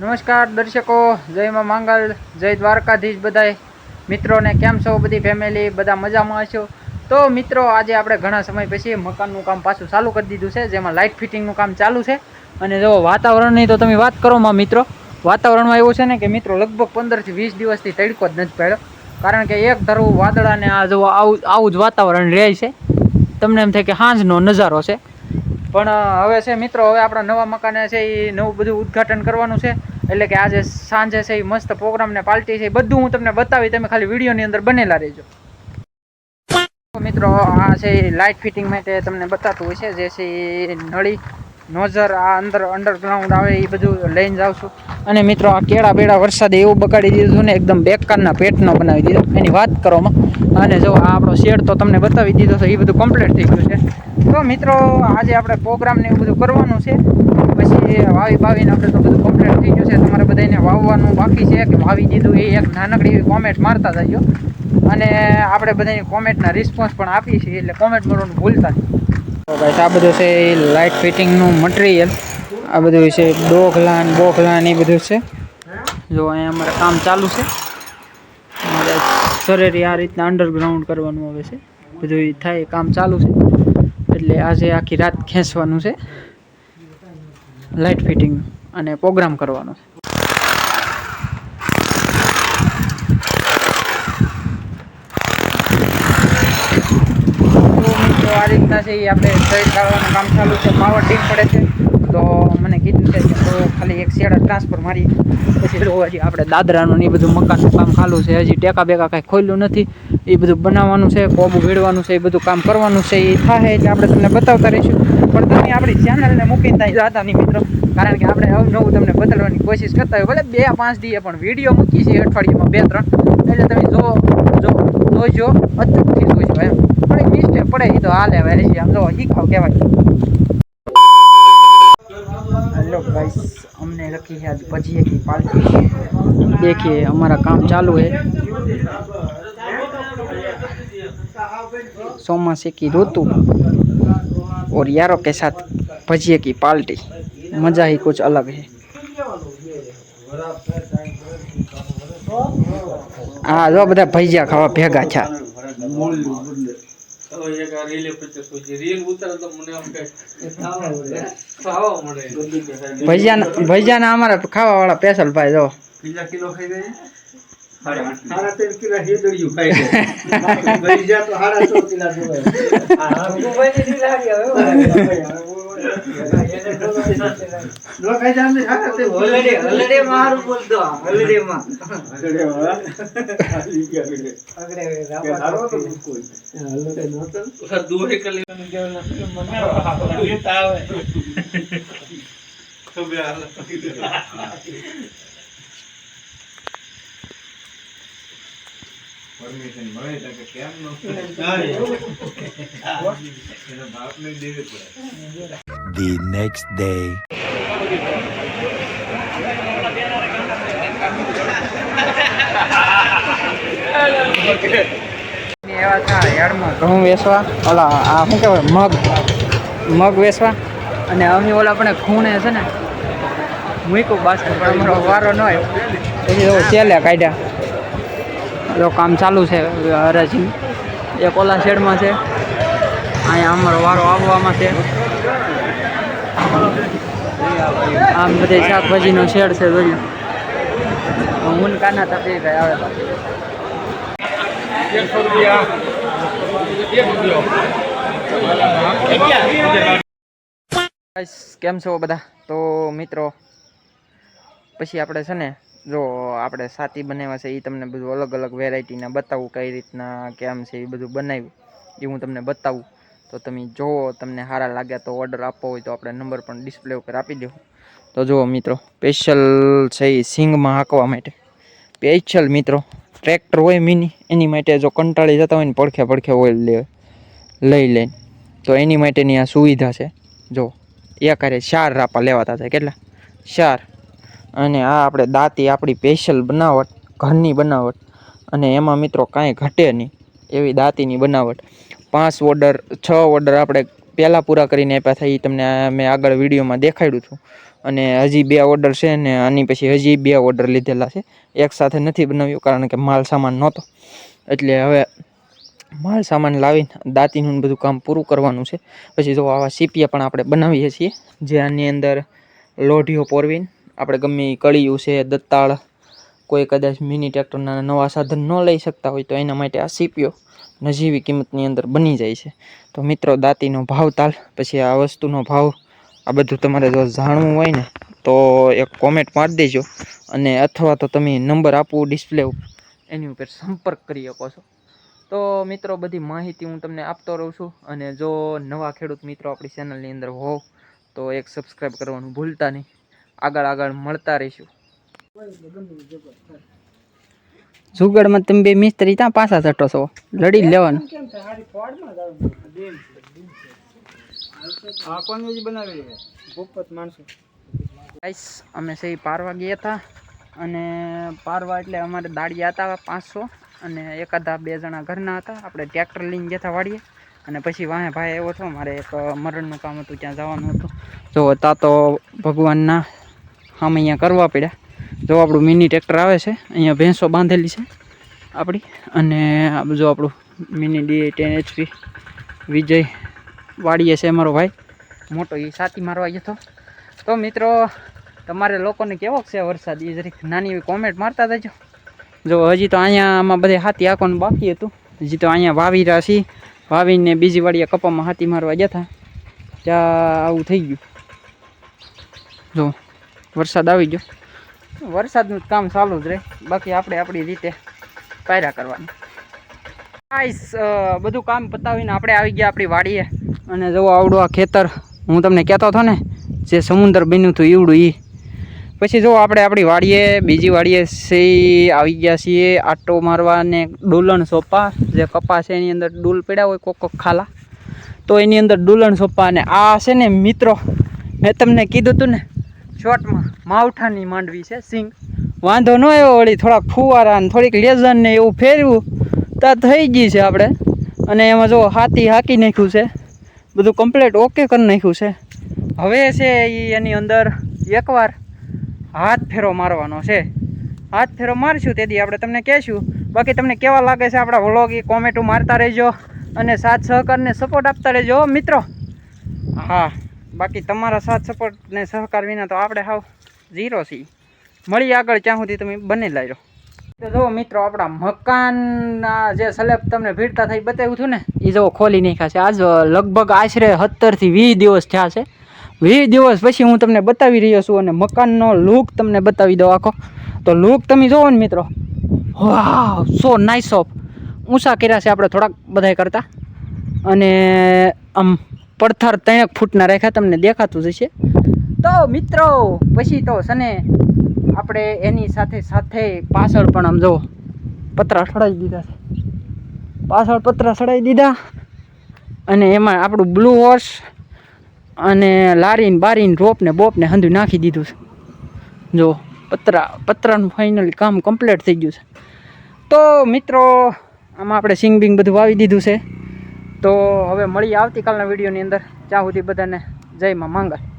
નમસ્કાર દર્શકો, જય માં માંગલ, જય દ્વારકાધીશ બધાય. મિત્રોને કેમ છો બધી ફેમિલી બધા મજામાં હશો? તો મિત્રો, આજે આપણે ઘણા સમય પછી મકાનનું કામ પાછું ચાલુ કરી દીધું છે, જેમાં લાઇટ ફિટિંગનું કામ ચાલુ છે. અને જો વાતાવરણની તો તમે વાત કરો માં મિત્રો. વાતાવરણમાં એવું છે ને કે મિત્રો, લગભગ પંદરથી વીસ દિવસથી તડકો જ નથી પડ્યો. કારણ કે એક ધરવું વાદળાને આ જો આવું આવું જ વાતાવરણ રહે છે. તમને એમ થાય કે સાંજનો નજારો છે. પણ હવે છે મિત્રો, હવે આપણા નવા મકાને છે એ નવું બધું ઉદ્ઘાટન કરવાનું છે. એટલે કે આજે સાંજે છે એ મસ્ત પ્રોગ્રામ ને પાર્ટી છે એ બધું હું તમને બતાવી તમે ખાલી વિડીયોની અંદર બનેલા રહેજો. મિત્રો, આ છે લાઇટ ફિટિંગ માટે તમને બતાતું હોય છે, જે છે એ નળી, નોઝર, આ અંદર અંડરગ્રાઉન્ડ આવે એ બધું લઈને જાઉં છું. અને મિત્રો, આ કેળા બેડા વરસાદે એવું બગાડી દીધું ને, એકદમ બેકારના પેટનો બનાવી દીધો. એની વાત કરોમાં અને જો આ આપણો શેડ તો તમને બતાવી દીધો છે, એ બધું કમ્પ્લીટ થઈ ગયું છે. તો મિત્રો, આજે આપણે પ્રોગ્રામને એવું બધું કરવાનું છે. પછી વાવી ભાવીને આપણે તો બધું કમ્પ્લીટ થઈ ગયું છે. તમારે બધાને વાવવાનું બાકી છે કે વાવી દીધું એ એક નાનકડી એવી કોમેન્ટ મારતા જજો. અને આપણે બધાની કોમેન્ટના રિસ્પોન્સ પણ આપીએ છીએ, એટલે કોમેન્ટ કરવાનું ભૂલતા તો ગાઈસ આ બધું છે એ લાઇટ ફિટિંગનું મટીરિયલ આ બધું છે ડોખલાન, બોખલાન, એ બધું છે. જો અહીંયા અમારે કામ ચાલુ છે. શરીરે આ રીતના અંડરગ્રાઉન્ડ કરવાનું આવે છે. બધું થાય, કામ ચાલુ છે. એટલે આજે આખી રાત ખેંચવાનું છે. લાઇટ ફિટિંગ અને પ્રોગ્રામ કરવાનો છે. આ રીતના છે એ આપણે કામ ચાલુ છે. પાવર ટીમ પડે છે. મને કીધું છે તો ખાલી એક શેડા ટ્રાન્સફર મારી, પછી હજી આપણે દાદરાનું ને એ બધું મકાનનું કામ ચાલુ છે. હજી ટેકા બેકા કાંઈ ખોલ્યું નથી. એ બધું બનાવવાનું છે, કોબું ભેળવાનું છે, એ બધું કામ કરવાનું છે, એ થાય એટલે આપણે તમને બતાવતા રહીશું. પણ તમે આપણી ચેનલને મૂકીને ત્યાં જાતા નહીં મિત્રો. કારણ કે આપણે નવું તમને બતાવવાની કોશિશ કરતા હોય. ભલે બે પાંચ દીએ પણ વીડિયો મૂકી છે અઠવાડિયામાં બે ત્રણ. એટલે તમે જો જો, જોજો અદ્ભુતથી જોજો એમ. પણ મિસ્ટેક પડે, એ તો હાલે હવે, હજી આમ જો, શીખાવ કહેવાય गाइस हमने रखी है आज भजिए की पार्टी। देखिए, हमारा काम चालू है। सोमासे की ऋतु और यारों के साथ भजिए की पार्टी। मज़ा ही कुछ अलग है। હા જો બધા ભજીયા ખાવા ભેગા છે ભજીયા ભજીયાના અમારા ખાવા વાળા સ્પેશલ ભાઈ જો. બીજા કિલો ખાઈ દે સાડા ત્રણ કિલો. હેદડિયું ખાઈ ગઈ ભરી તો સાડા છ કિલા જોવાય નો ખાઈ જા ને સાડા ત્રણ કિલો હલડે વાળા. હાલી ગયા હલડે. કે હારો તો કોઈ. હલડે નહોતો ને. The next day. ઘઉં વેચવા ઓલા, આ શું કહેવાય, મગ મગ વેસવા. અને અમે ઓલા આપણે ખૂણે છે ને, મૂક્યું બાસ્કેટ અમારો વારો ન આવ્યો. પછી ચેલે કાઢ્યા. જો કામ ચાલુ છે, હરાજી. એક ઓલા શેડમાં છે. અહીંયા અમારો વારો આવવામાં છે. આમ બધે શાકભાજીનો શેડ છે જોયું. હું કાના તપી ગયા આવે તો ગાઈસ કેમ છો બધા? તો મિત્રો પછી આપણે છે ને જો આપણે સાતી બનાવ્યા છે એ તમને બધું અલગ અલગ વેરાયટીના બતાવું કઈ રીતના કેમ છે એ બધું બનાવ્યું એ હું તમને બતાવું. તો તમે જુઓ તમને સારા લાગ્યા તો ઓર્ડર આપવો હોય તો આપણે નંબર પણ ડિસ્પ્લે ઉપર આપી દઉં તો જુઓ મિત્રો સ્પેશિયલ છે એ સિંગમાં હાંકવા માટે. સ્પેશિયલ મિત્રો ટ્રેક્ટર હોય મિની એની માટે જો કંટાળી જતા હોય ને પડખે પડખે ઓઇલ લે, લઈ લઈને. તો એની માટેની આ સુવિધા છે. જો, એક હારે ચાર રાપા લેવાતા છે. કેટલા? ચાર. અને આ આપણે દાંતી આપણી સ્પેશિયલ બનાવટ, ઘરની બનાવટ. અને એમાં મિત્રો કાંઈ ઘટે નહીં. એવી દાંતીની બનાવટ. પાંચ ઓર્ડર છ ઓર્ડર આપણે પહેલાં પૂરા કરીને આપ્યા હતા એ તમને મેં આગળ વિડીયોમાં દેખાડ્યું હતું. અને હજી બે ઓર્ડર છે ને આની પછી હજી બે ઓર્ડર લીધેલા છે. એક સાથે નથી બનાવ્યું કારણ કે માલ સામાન નહોતો. એટલે હવે માલ સામાન લાવીને દાંતીનું બધું કામ પૂરું કરવાનું છે. પછી જો આવા સીપિયા પણ આપણે બનાવીએ છીએ, જે આની અંદર લોઢીઓ પોરવીને આપણે ગમે કળિયું છે દત્તાળ કોઈ કદાચ મિની ટ્રેક્ટરના નવા સાધન ન લઈ શકતા હોય તો એના માટે આ સીપીઓ નજીવી કિંમતની અંદર બની જાય છે. તો મિત્રો, દાંતીનો ભાવ તાલ, પછી આ વસ્તુનો ભાવ, આ બધું તમારે જો જાણવું હોય ને, તો એક કોમેન્ટ મારી દેજો. અને અથવા તો તમે નંબર આપવું ડિસ્પ્લે ઉપર. એની ઉપર સંપર્ક કરી શકો છો. તો મિત્રો, બધી માહિતી હું તમને આપતો રહું છું. અને જો નવા ખેડૂત મિત્રો આપણી ચેનલની અંદર હોવ, તો એક સબસ્ક્રાઈબ કરવાનું ભૂલતા નહીં. આગળ આગળ મળતા રહીશું. જુગાડમાં તમે બે મિસ્ત્રી ત્યાં પાછા ચટો છો? લડી લેવાનું. ગાઈસ અમે સહી પારવા ગયા હતા અને પારવા એટલે અમારે દાડિયા હતા પાંચસો અને એકાદા બે જણા ઘરના હતા. આપણે ટ્રેક્ટર લઈને ગયા હતા વાડીએ અને પછી વાહે ભાઈ એવો હતો. મારે એક મરણનું કામ હતું ત્યાં જવાનું હતું. જો હતા તો ભગવાનના આમ અહીંયા કરવા પડ્યા. જો આપણું મિની ટ્રેક્ટર આવે છે, અહીંયા ભેંસો બાંધેલી છે આપણી. અને જો આપણું mini D ten HP Vijay વાડીએ છે મારો ભાઈ. મોટો એ સાથી મારવા ગયો તો મિત્રો, તમારે લોકોને કેવો છે વરસાદ? એ જરીક નાની એવી કોમેન્ટ મારતા જજો જો હજી તો અહીંયા આમાં બધે હાથી આંકોને બાકી હતું. હજી તો અહીંયા વાવી રહ્યા છીએ. વાવીને બીજી વાડીએ કપામાં હાથી મારવા ગયા હતા ત્યાં આવું થઈ ગયું. જો, વરસાદ આવી ગયો. વરસાદનું કામ ચાલુ જ રહે બાકી આપણે આપણી રીતે પાયરા કરવાની. આઈસ બધું કામ પતાવીને આપણે આવી ગયા આપણી વાડીએ. અને જવો આવડું આ ખેતર, હું તમને કહેતો હતો ને, જે સમુદ્ર બન્યું હતું એવડું એ પછી જો આપણે આપણી વાડીએ, બીજી વાડીએ સી આવી ગયા છીએ, આટો મારવા ને ડોલણ સોપા, જે કપાસ છે એની અંદર ડૂલ પડ્યા હોય કોક કોક ખાલા. તો એની અંદર ડોલણ સોપા અને આ છે ને મિત્રો, મેં તમને કીધું હતું ને શોર્ટમાં માવઠાની માંડવી છે, સિંગ. વાંધો ન આવ્યો વળી, થોડાક ફુવારા ને થોડીક લેઝર ને એવું ફેરવ્યું તો થઈ ગઈ છે આપણે. અને એમાં જો હાથી હાકી નાખ્યું છે. બધું કમ્પ્લીટ ઓકે કરી નાખ્યું છે. હવે છે એ એની અંદર એકવાર હાથ ફેરો મારવાનો છે. હાથ ફેરો મારશું તેથી આપણે તમને કહેશું. બાકી તમને કેવા લાગે છે આપણા વ્લોગ એ કોમેન્ટો મારતા રહેજો અને સાથ સહકારને સપોર્ટ આપતા રહેજો મિત્રો. હા. બાકી તમારા સાથ સપોર્ટ ને સહકાર વિના તો આપણે હાવ ઝીરો છીએ. મળી આગળ ત્યાં સુધી તમે બને લાજો તો જો મિત્રો, આપણા મકાનના જે સ્લેબ તમને ભીડતા થઈ બતાવ્યું હતું ને એ જો ખોલી નાખ્યા છે. આજ લગભગ આશરે સત્તરથી વીસ દિવસ થયા છે. વીસ દિવસ પછી હું તમને બતાવી રહ્યો છું અને મકાનનો લુક તમને બતાવી દઉં આખો. તો લુક તમે જોવો ને મિત્રો. વાહ સો નાઇસ ઓફ ઊંચા કર્યા છે આપણે થોડાક બધાય કરતા. અને, આમ પડથાર ત્રણેક ફૂટના રાખ્યા તમને દેખાતું જશે તો મિત્રો, પછી તો સને આપણે એની સાથે સાથે પાછળ પણ આમ જો પતરા સડાવી દીધા છે. પાછળ પતરા સડાવી દીધા અને એમાં આપણું બ્લુ હોર્સ અને લારીન બારીન રોપને બોપને બોપ હંધું નાખી દીધું છે. જો, પતરા, પતરાનું ફાઇનલી કામ કમ્પ્લીટ થઈ ગયું છે. તો મિત્રો, આમાં આપણે સિંગ બિંગ બધું વાવી દીધું છે. તો હવે મળીએ આવતીકાલના વિડીયોની અંદર. ત્યાં સુધી બધાને જય માં માંગલ.